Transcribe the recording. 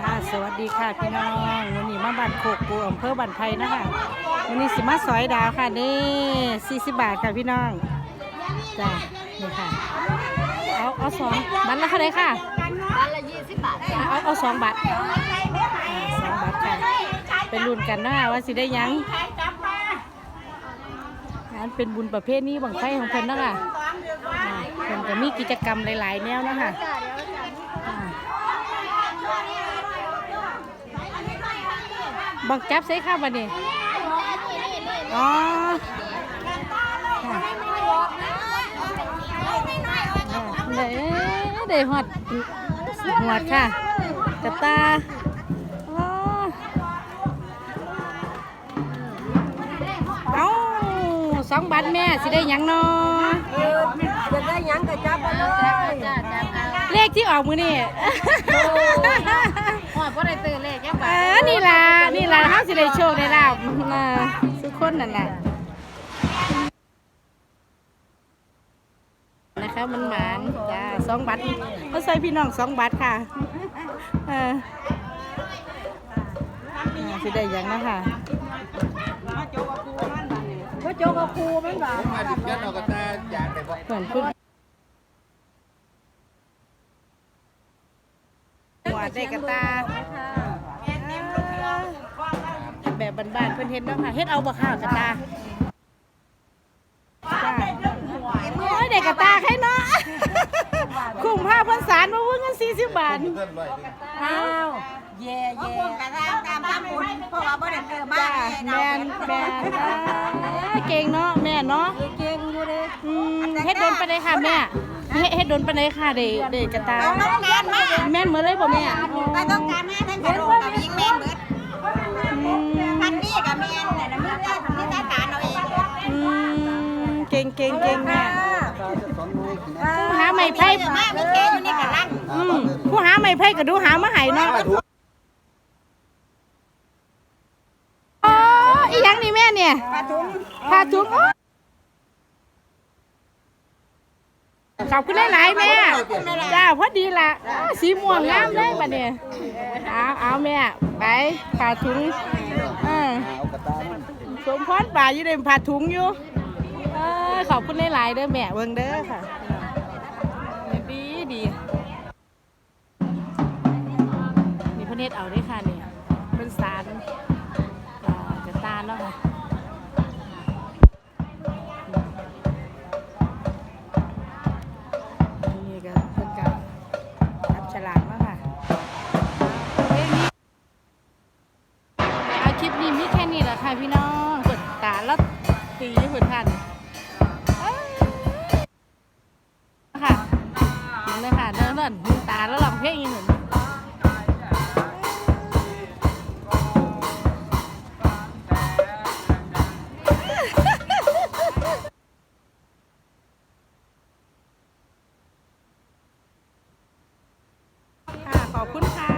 ค่ะสวัสดีค่ะพี่น้องวันนี้มาบ้านโคกกูอำเภอบ้านไผ่นะคะวันนี้สิมาสอยดาวค่ะนี่สี่สิบบาทค่ะพี่น้องจ้านี่ค่ะเอาเอาสองบัตรละเท่าไหรค่ะร้านละยี่สิบบาทจ้ะเอาเอาสองบัตรอ่าสองบัตรค่ะเป็นรุ่นกันนะคะว่าสิได้หยัง อันเป็นบุญประเภทนี้บังไฟของเพิ่นนะคะอ่าเพิ่นก็มีกิจกรรมหลาย ๆ แนวนะคะบังจับใส่ข้าวบัดนี้อ๋อเด้เด้ฮอดหวดค่ะกระตา สองบัตรแม่สิได้หยังเนาะจะได้ยังก็จับมาเลยจ้าจ้าจ้าเลขที่ออกมือนี่หอดบ่ได้ตื่นเลยแค่บาเอทอนี่ล่ะนี่ล่ะเฮาสิได้โชคได้ลาบน่ะทุกคนนั่นน่ะนะคะมันหมานจ้าสองบัตรเขาใส่พี่น้องสองบัตรค่ะเอออ่าสิได้หยังนะคะ จกับครูมันบาทมาดิบยันเอากระตาอยากแต่บอกเหมือนพูดหัวได้กระตาเฮ็ดแบบบ้านๆเพิ่นเฮ็ดเนาะค่ะเฮ็ดเอาบ่ค่ะกระตาจ้าโอ้ยได้กระตาใครเนาะคุ้มค่าเพิ่นสารมาเพิ่นเงิน40บาทเพื่อนร้อยหนึ่งอ้าวเย่เย่กระทางตามทำบุญเพราะว่า บ่ได้เกิดมาจ้าแม่นแม่นอ่าเก่งเนาะแม่เนาะเก่งอยู่เลยอืมเฮ็ดโดนไปานใดค่ะแม่เฮ็ดเฮ็ดโดนไปานใดค่ะเด็กเด็กกระตาเอาต้องการมาแม่นเหมือนเลยบ่แม่ก็ต้องการมาทั้งกระโดดกับยิงแม่นเบิดอืมพันนี้กับแม่นน่ะนะมีแต่มีแต่การเอาเองอืมเก่งเก่งเก่งแม่ผู้หาไม้ไผ่เออมามีแกอยู่นี่กับลังอืมผู้หาไม้ไผ่ก็ดูหามาให้เนาะ เนี่ยปลาถุงพาถุงขอบคุณหลายๆแม่จ้าพอดีละสีม่วงงามเลยบัดเนี่ยเอาเอาแม่ไปพาถุงออเอากระตามันสมพรป่าอยู่เดินผ้าถุงอยู่ขอบคุณหลายๆเด้อแม่เบิ่งเด้อค่ะดีดีนี่พิ่นเฮ็ดเอาได้ ค่ะพี่น้องกดตาแล้วตีห้เพื่นทันค่ะเลยค่ะเดินเดินตาแล้วลองเพลงอีกหนึ่งขอบคุณค่ะ